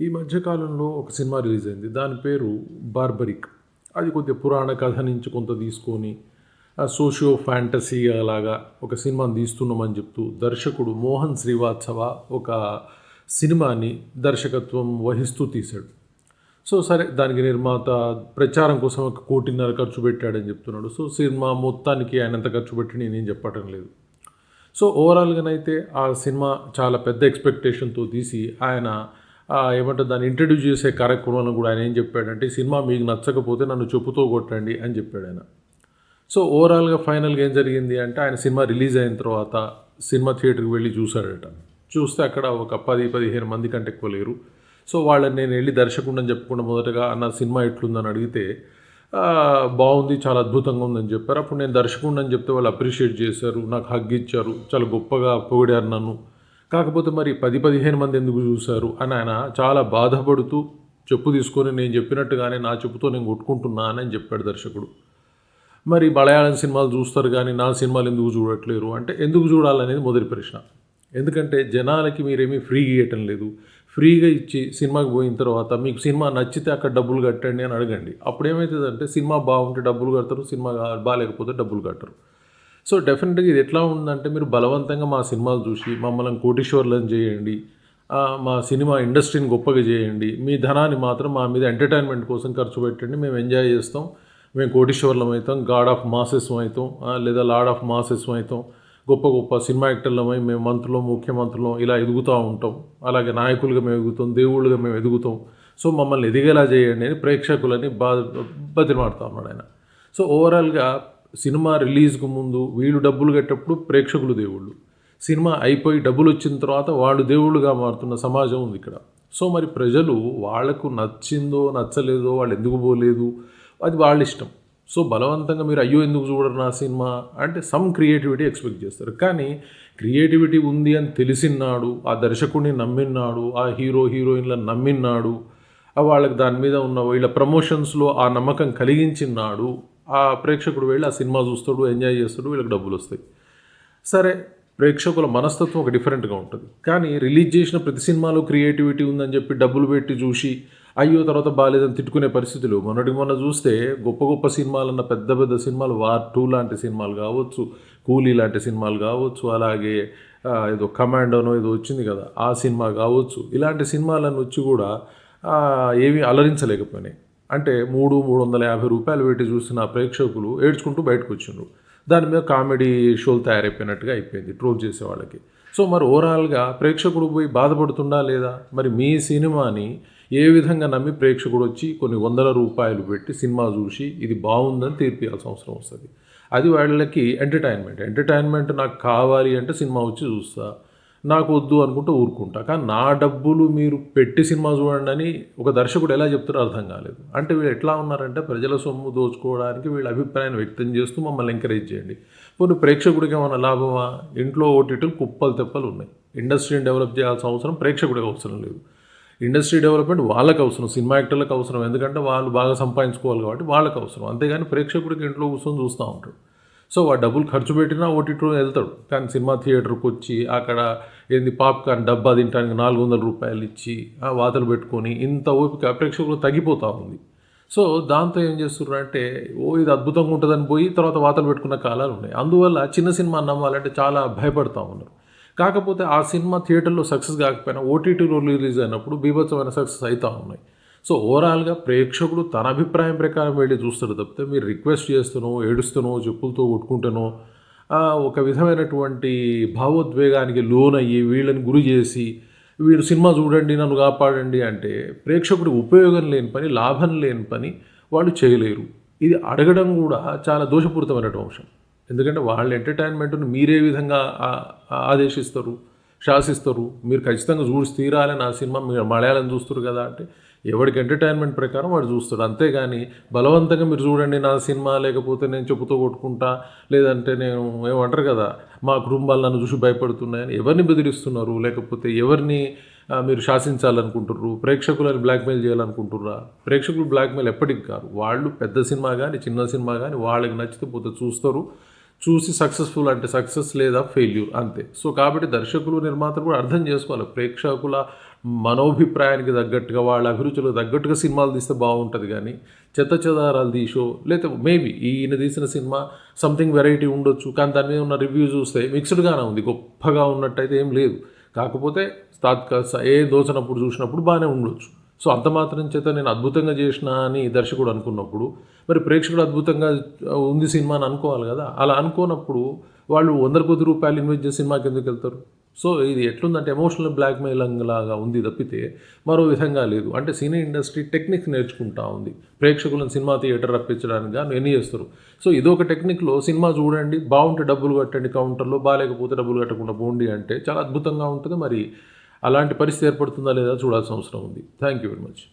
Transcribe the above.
ఈ మధ్యకాలంలో ఒక సినిమా రిలీజ్ అయింది. దాని పేరు బార్బరిక్. అది కొద్దిగా పురాణ కథ నుంచి కొంత తీసుకొని సోషియో ఫ్యాంటసీ లాగా ఒక సినిమాని తీస్తున్నామని చెప్తూ దర్శకుడు మోహన్ శ్రీవాత్సవ ఒక సినిమాని దర్శకత్వం వహిస్తూ తీశాడు. సో సరే దానికి నిర్మాత ప్రచారం కోసం ఒక కోటిన్నర ఖర్చు పెట్టాడని చెప్తున్నాడు. సో సినిమా మొత్తానికి ఆయన ఎంత ఖర్చు పెట్టి నేనేం చెప్పటం లేదు. సో ఓవరాల్గానైతే ఆ సినిమా చాలా పెద్ద ఎక్స్పెక్టేషన్తో తీసి ఆయన ఏమంటారు దాన్ని ఇంట్రడ్యూస్ చేసే కార్యక్రమంలో కూడా ఆయన ఏం చెప్పాడంటే సినిమా మీకు నచ్చకపోతే నన్ను చెప్పుతో కొట్టండి అని చెప్పాడు ఆయన. సో ఓవరాల్గా ఫైనల్గా ఏం జరిగింది అంటే ఆయన సినిమా రిలీజ్ అయిన తర్వాత సినిమా థియేటర్కి వెళ్ళి చూశాడట. చూస్తే అక్కడ ఒక పది పదిహేను మంది కంటే ఎక్కువ లేరు. సో వాళ్ళని నేను వెళ్ళి దర్శకుండని చెప్పకుండా మొదటగా అన్న సినిమా ఎట్లుందని అడిగితే బాగుంది చాలా అద్భుతంగా ఉందని చెప్పారు. అప్పుడు నేను దర్శకుండని చెప్తే వాళ్ళు అప్రిషియేట్ చేశారు. నాకు హగ్ ఇచ్చారు. చాలా గొప్పగా పొగిడారు నన్ను. కాకపోతే మరి పది పదిహేను మంది ఎందుకు చూశారు అని ఆయన చాలా బాధపడుతూ చెప్పు తీసుకొని నేను చెప్పినట్టుగానే నా చెప్పుతో నేను కొట్టుకుంటున్నానని చెప్పాడు దర్శకుడు. మరి మలయాళం సినిమాలు చూస్తారు కానీ నా సినిమాలు ఎందుకు చూడట్లేరు? అంటే ఎందుకు చూడాలనేది మొదటి ప్రశ్న. ఎందుకంటే జనాలకి మీరేమీ ఫ్రీగా ఇవ్వటం లేదు. ఫ్రీగా ఇచ్చి సినిమాకి పోయిన తర్వాత మీకు సినిమా నచ్చితే అక్కడ డబ్బులు కట్టండి అని అడగండి. అప్పుడు ఏమవుతుందంటే సినిమా బాగుంటే డబ్బులు కడతారు సినిమా బాగాలేకపోతే డబ్బులు కట్టరు. సో డెఫినెట్గా ఇది ఎట్లా ఉందంటే మీరు బలవంతంగా మా సినిమాలు చూసి మమ్మల్ని కోటీశ్వర్లను చేయండి మా సినిమా ఇండస్ట్రీని గొప్పగా చేయండి మీ ధనాన్ని మాత్రం మా మీద ఎంటర్టైన్మెంట్ కోసం ఖర్చు పెట్టండి మేము ఎంజాయ్ చేస్తాం మేము కోటీశ్వర్లం అవుతాం గాడ్ ఆఫ్ మాసెస్ అవుతాం లేదా లార్డ్ ఆఫ్ మాసెస్ అవుతాం గొప్ప గొప్ప సినిమా యాక్టర్లమై మేము మంత్రులం ముఖ్యమంత్రులం ఇలా ఎదుగుతూ ఉంటాం. అలాగే నాయకులుగా మేము ఎదుగుతాం దేవుళ్ళుగా మేము ఎదుగుతాం. సో మమ్మల్ని ఎదిగేలా చేయండి అని ప్రేక్షకులని బా బతిమాడుతూ ఉన్నాడు ఆయన. సో ఓవరాల్గా సినిమా రిలీజ్కు ముందు వీళ్ళు డబ్బులు కట్టేటప్పుడు ప్రేక్షకులు దేవుళ్ళు. సినిమా అయిపోయి డబ్బులు వచ్చిన తర్వాత వాళ్ళు దేవుళ్ళుగా మారుతున్న సమాజం ఉంది ఇక్కడ. సో మరి ప్రజలు వాళ్ళకు నచ్చిందో నచ్చలేదో వాళ్ళు ఎందుకు పోలేదు? అది వాళ్ళ ఇష్టం. సో బలవంతంగా మీరు అయ్యో ఎందుకు చూడరు నా సినిమా అంటే సమ్ క్రియేటివిటీ ఎక్స్పెక్ట్ చేస్తారు. కానీ క్రియేటివిటీ ఉంది అని తెలిసినాడు ఆ దర్శకుడిని నమ్మిన్నాడు ఆ హీరో హీరోయిన్లను నమ్మిన్నాడు వాళ్ళకి దాని మీద ఉన్న వీళ్ళ ప్రమోషన్స్లో ఆ నమ్మకం కలిగించినాడు ఆ ప్రేక్షకుడు వెళ్ళి ఆ సినిమా చూస్తాడు ఎంజాయ్ చేస్తాడు వీళ్ళకి డబ్బులు వస్తాయి. సరే ప్రేక్షకుల మనస్తత్వం ఒక డిఫరెంట్గా ఉంటుంది. కానీ రిలీజ్ చేసిన ప్రతి సినిమాలో క్రియేటివిటీ ఉందని చెప్పి డబ్బులు పెట్టి చూసి అయ్యో తర్వాత బాగాలేదని తిట్టుకునే పరిస్థితులు. మొన్నటి మొన్న చూస్తే గొప్ప గొప్ప సినిమాలన్న పెద్ద పెద్ద సినిమాలు వార్ టూ లాంటి సినిమాలు కావచ్చు కూలీ లాంటి సినిమాలు కావచ్చు అలాగే ఏదో కమాండోనో ఏదో వచ్చింది కదా ఆ సినిమా కావచ్చు. ఇలాంటి సినిమాలను వచ్చి కూడా ఏమీ అలరించలేకపోయినాయి. అంటే మూడు మూడు వందల యాభై రూపాయలు పెట్టి చూసిన ప్రేక్షకులు ఏడ్చుకుంటూ బయటకు వచ్చిండ్రు దాని మీద కామెడీ షోలు తయారైపోయినట్టుగా అయిపోయింది ట్రోల్ చేసే వాళ్ళకి. సో మరి ఓవరాల్గా ప్రేక్షకుడు పోయి బాధపడుతుండా లేదా? మరి మీ సినిమాని ఏ విధంగా నమ్మి ప్రేక్షకుడు వచ్చి కొన్ని వందల రూపాయలు పెట్టి సినిమా చూసి ఇది బాగుందని తీర్పియాల్సిన అవసరం వస్తుంది. అది వాళ్ళకి ఎంటర్టైన్మెంట్. ఎంటర్టైన్మెంట్ నాకు కావాలి అంటే సినిమా వచ్చి చూస్తా. నాకు వద్దు అనుకుంటూ ఊరుకుంటా. కానీ నా డబ్బులు మీరు పెట్టి సినిమా చూడండి అని ఒక దర్శకుడు ఎలా చెప్తారో అర్థం కాలేదు. అంటే వీళ్ళు ఎట్లా ఉన్నారంటే ప్రజల సొమ్ము దోచుకోవడానికి వీళ్ళ అభిప్రాయాన్ని వ్యక్తం చేస్తూ మమ్మల్ని ఎంకరేజ్ చేయండి. కొన్ని ప్రేక్షకుడికి ఏమైనా లాభమా? ఇంట్లో ఓటీటీలు కుప్పలు తెప్పలు ఉన్నాయి. ఇండస్ట్రీని డెవలప్ చేయాల్సిన అవసరం ప్రేక్షకుడికి అవసరం లేదు. ఇండస్ట్రీ డెవలప్మెంట్ వాళ్ళకి అవసరం సినిమా యాక్టర్లకు అవసరం. ఎందుకంటే వాళ్ళు బాగా సంపాదించుకోవాలి కాబట్టి వాళ్ళకి అవసరం. అంతేగాని ప్రేక్షకుడికి ఇంట్లో కూర్చొని చూస్తూ ఉంటారు. సో ఆ డబ్బులు ఖర్చు పెట్టినా ఓటీటీలో వెళ్తాడు. కానీ సినిమా థియేటర్కి వచ్చి అక్కడ ఏంది పాప్కార్న్ డబ్బా తినడానికి నాలుగు వందల రూపాయలు ఇచ్చి ఆ వాతలు పెట్టుకొని ఇంత ఓపిక ప్రేక్షకులు తగ్గిపోతూ ఉంది. సో దాంతో ఏం చేస్తున్నారు అంటే ఓ ఇది అద్భుతంగా ఉంటుందని పోయి తర్వాత వాతలు పెట్టుకున్న కాలాలు ఉన్నాయి. అందువల్ల చిన్న సినిమా నమ్మాలంటే చాలా భయపడతా ఉన్నారు. కాకపోతే ఆ సినిమా థియేటర్లో సక్సెస్ కాకపోయినా ఓటీటీలో రిలీజ్ అయినప్పుడు బీభత్సమైన సక్సెస్ అవుతూ ఉన్నాయి. సో ఓవరాల్గా ప్రేక్షకుడు తన అభిప్రాయం ప్రకారం వెళ్ళి చూస్తాడు తప్పితే మీరు రిక్వెస్ట్ చేస్తానో ఏడుస్తానో చెప్పులతో కొట్టుకుంటానో ఒక విధమైనటువంటి భావోద్వేగానికి లోనయ్యి వీళ్ళని గురి చేసి వీడు సినిమా చూడండి నన్ను కాపాడండి అంటే ప్రేక్షకుడు ఉపయోగం లేని పని లాభం లేని పని వాళ్ళు చేయలేరు. ఇది అడగడం కూడా చాలా దోషపూరితమైన అంశం. ఎందుకంటే వాళ్ళ ఎంటర్టైన్మెంట్ను మీరే విధంగా ఆదేశిస్తారు శాసిస్తారు. మీరు ఖచ్చితంగా చూసి తీరాలని ఆ సినిమా మీరు మలయాళం చూస్తారు కదా అంటే ఎవరికి ఎంటర్టైన్మెంట్ ప్రకారం వాడు చూస్తాడు. అంతేగాని బలవంతంగా మీరు చూడండి నా సినిమా లేకపోతే నేను చెప్పుతో కొట్టుకుంటా లేదంటే నేను ఏమంటారు కదా మా కుటుంబాలు నన్ను చూసి భయపడుతున్నాయని ఎవరిని బెదిరిస్తున్నారు? లేకపోతే ఎవరిని మీరు శాసించాలనుకుంటుర్రు? ప్రేక్షకులను బ్లాక్మెయిల్ చేయాలనుకుంటుర్రా? ప్రేక్షకులు బ్లాక్మెయిల్ ఎప్పటికి కాదు. వాళ్ళు పెద్ద సినిమా కానీ చిన్న సినిమా కానీ వాళ్ళకి నచ్చితే పోతే చూస్తారు. చూసి సక్సెస్ఫుల్ అంటే సక్సెస్ లేదా ఫెయిల్యూర్ అంతే. సో కాబట్టి దర్శకులు నిర్మాతలు కూడా అర్థం చేసుకోవాలి. ప్రేక్షకుల మనోభిప్రాయానికి తగ్గట్టుగా వాళ్ళ అభిరుచులకు తగ్గట్టుగా సినిమాలు తీస్తే బాగుంటుంది కానీ చెత్త చెదారాలు తీసో లేకపోతే మేబీ ఈయన తీసిన సినిమా సంథింగ్ వెరైటీ ఉండొచ్చు కానీ దాని మీద ఉన్న రివ్యూ చూస్తే మిక్స్డ్గానే ఉంది గొప్పగా ఉన్నట్టయితే ఏం లేదు. కాకపోతే తాత్కా ఏ దోచనప్పుడు చూసినప్పుడు బాగానే ఉండొచ్చు. సో అంత మాత్రం చేత నేను అద్భుతంగా చేసిన అని దర్శకుడు అనుకున్నప్పుడు మరి ప్రేక్షకుడు అద్భుతంగా ఉంది సినిమా అని అనుకోవాలి కదా? అలా అనుకోనప్పుడు వాళ్ళు వందల కొద్ది రూపాయలు ఇన్వెస్ట్ చేసి సినిమాకి ఎందుకు వెళ్తారు? సో ఇది ఎట్లుందంటే ఎమోషనల్ బ్లాక్మెయిలింగ్ లాగా ఉంది తప్పితే మరో విధంగా లేదు. అంటే సినీ ఇండస్ట్రీ టెక్నిక్స్ నేర్చుకుంటా ఉంది. ప్రేక్షకులను సినిమా థియేటర్ రప్పించడానికి ఎన్ని చేస్తారు? సో ఇదొక టెక్నిక్లో సినిమా చూడండి బాగుంటే డబ్బులు కట్టండి కౌంటర్లో బాగాలేకపోతే డబ్బులు కట్టకుండా పోండి అంటే చాలా అద్భుతంగా ఉంటుంది. మరి అలాంటి పరిస్థితి ఏర్పడుతుందా లేదా చూడాల్సిన అవసరం ఉంది. Thank you very much